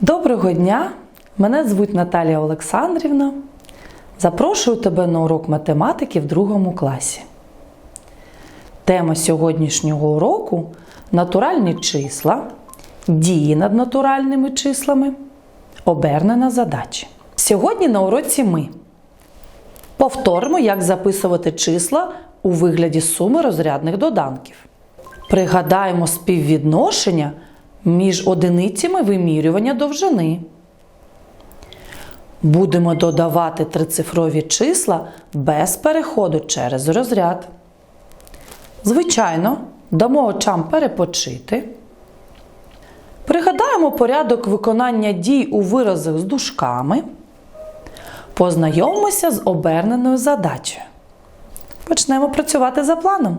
Доброго дня! Мене звуть Наталія Олександрівна. Запрошую тебе на урок математики в другому класі. Тема сьогоднішнього уроку натуральні числа, дії над натуральними числами, обернена задача. Сьогодні на уроці ми повторимо, як записувати числа у вигляді суми розрядних доданків. Пригадаємо співвідношення між одиницями вимірювання довжини. Будемо додавати трицифрові числа без переходу через розряд. Звичайно, дамо очам перепочити. Пригадаємо порядок виконання дій у виразах з дужками. Познайомимося з оберненою задачею. Почнемо працювати за планом.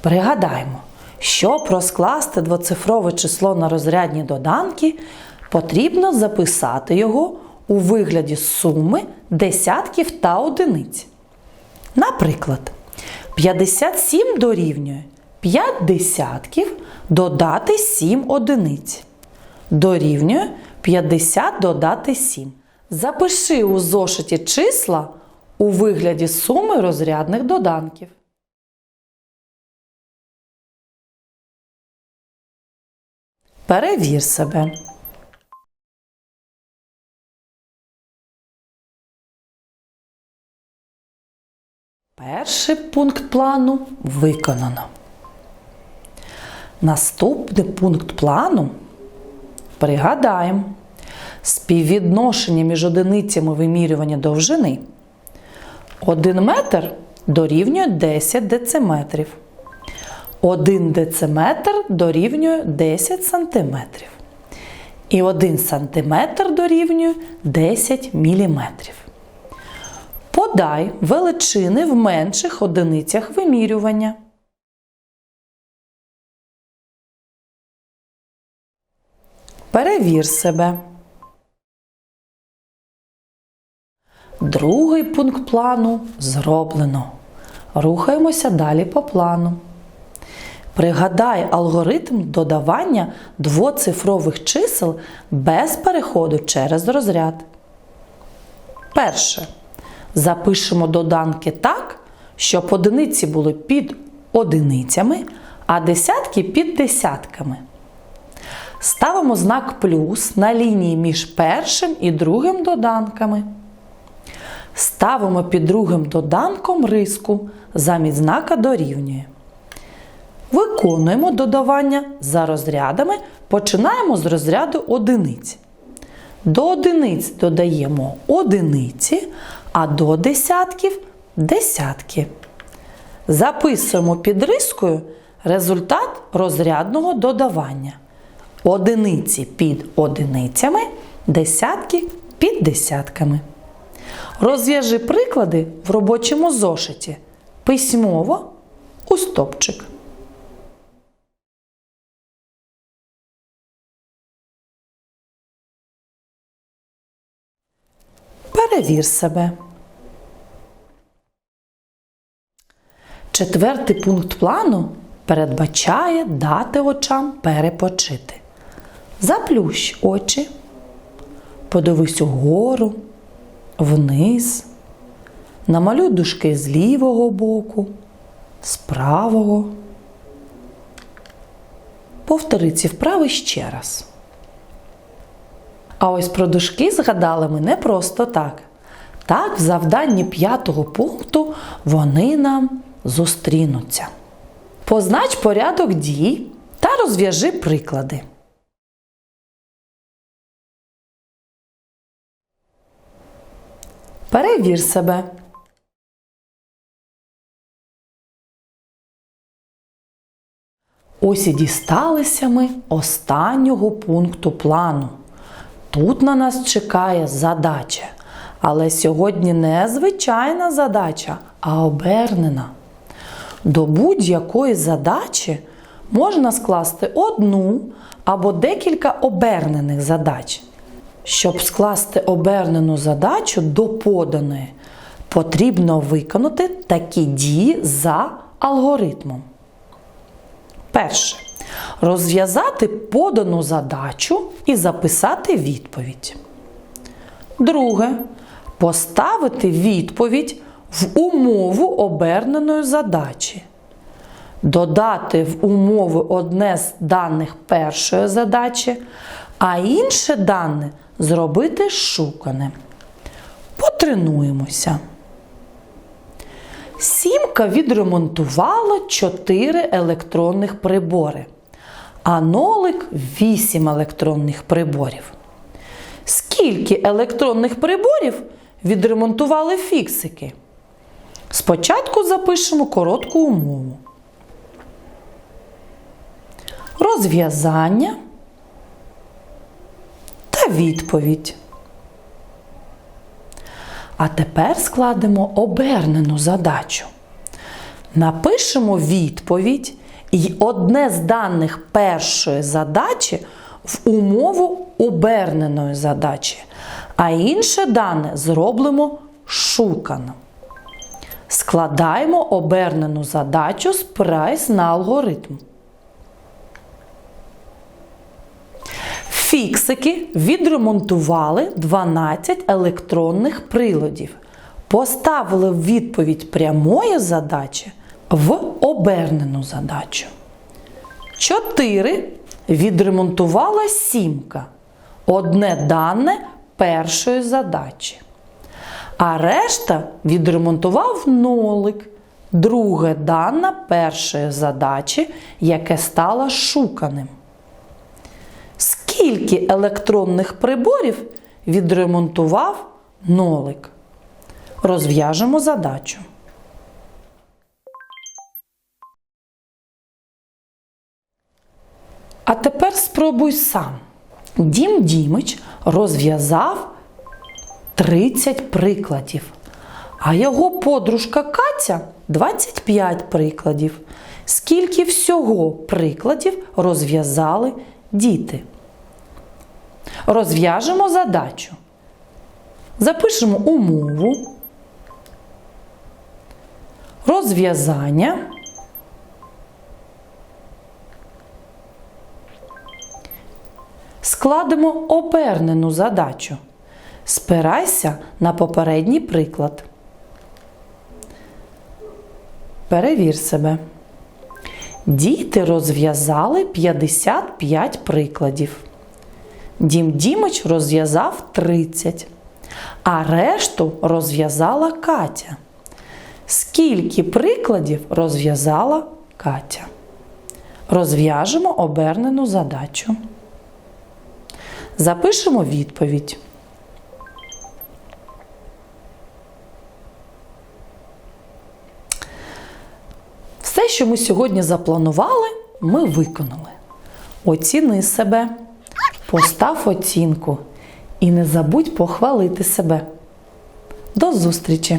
Пригадаємо, щоб розкласти двоцифрове число на розрядні доданки, потрібно записати його у вигляді суми десятків та одиниць. Наприклад, 57 дорівнює 5 десятків додати 7 одиниць. Дорівнює 50 додати 7. Запиши у зошиті числа у вигляді суми розрядних доданків. Перевір себе. Перший пункт плану виконано. Наступний пункт плану пригадаємо співвідношення між одиницями вимірювання довжини. 1 метр дорівнює 10 дециметрів. 1 дециметр дорівнює 10 сантиметрів. І 1 сантиметр дорівнює 10 міліметрів. Подай величини в менших одиницях вимірювання. Перевір себе. Другий пункт плану зроблено. Рухаємося далі по плану. Пригадай алгоритм додавання двоцифрових чисел без переходу через розряд. Перше. Запишемо доданки так, щоб одиниці були під одиницями, а десятки під десятками. Ставимо знак плюс на лінії між першим і другим доданками. Ставимо під другим доданком риску замість знака дорівнює. Виконуємо додавання за розрядами, починаємо з розряду одиниць. До одиниць додаємо одиниці, а до десятків десятки. Записуємо під рискою результат розрядного додавання. Одиниці під одиницями, десятки під десятками. Розв'яжи приклади в робочому зошиті. Письмово у стопчик. Перевір себе. Четвертий пункт плану передбачає дати очам перепочити. Заплющ очі, подивись угору, вниз, намалюй дужки з лівого боку, з правого. Повтори ці вправи ще раз. А ось про дужки згадали ми не просто так. Так, в завданні п'ятого пункту вони нам зустрінуться. Познач порядок дій та розв'яжи приклади. Перевір себе. Ось і дісталися ми останнього пункту плану. Тут на нас чекає задача. Але сьогодні не звичайна задача, а обернена. До будь-якої задачі можна скласти одну або декілька обернених задач. Щоб скласти обернену задачу до поданої, потрібно виконати такі дії за алгоритмом. Перше. Розв'язати подану задачу і записати відповідь. Друге. Поставити відповідь в умову оберненої задачі. Додати в умови одне з даних першої задачі, а інше дане зробити шуканим. Потренуємося. Сімка відремонтувала 4 електронних прибори, а нолик 8 електронних приборів. Скільки електронних приборів відремонтували фіксики? Спочатку запишемо коротку умову. Розв'язання та відповідь. А тепер складемо обернену задачу. Напишемо відповідь і одне з даних першої задачі в умову оберненої задачі, а інше дане зробимо шуканим. Складаємо обернену задачу з прайс на алгоритм. Фіксики відремонтували 12 електронних приладів. Поставили відповідь прямої задачі в обернену задачу. 4 відремонтувала сімка. Одне дане першої задачі. А решта відремонтував нолик. Друге дане першої задачі, яке стало шуканим. Скільки електронних приборів відремонтував нолик? Розв'яжемо задачу. А тепер спробуй сам. Дім Дімич розв'язав 30 прикладів, а його подружка Катя 25 прикладів. Скільки всього прикладів розв'язали діти? Розв'яжемо задачу. Запишемо умову, розв'язання. Складемо обернену задачу. Спирайся на попередній приклад. Перевір себе. Діти розв'язали 55 прикладів. Дім Дімич розв'язав 30, а решту розв'язала Катя. Скільки прикладів розв'язала Катя? Розв'яжемо обернену задачу. Запишемо відповідь. Все, що ми сьогодні запланували, ми виконали. Оціни себе, постав оцінку і не забудь похвалити себе. До зустрічі!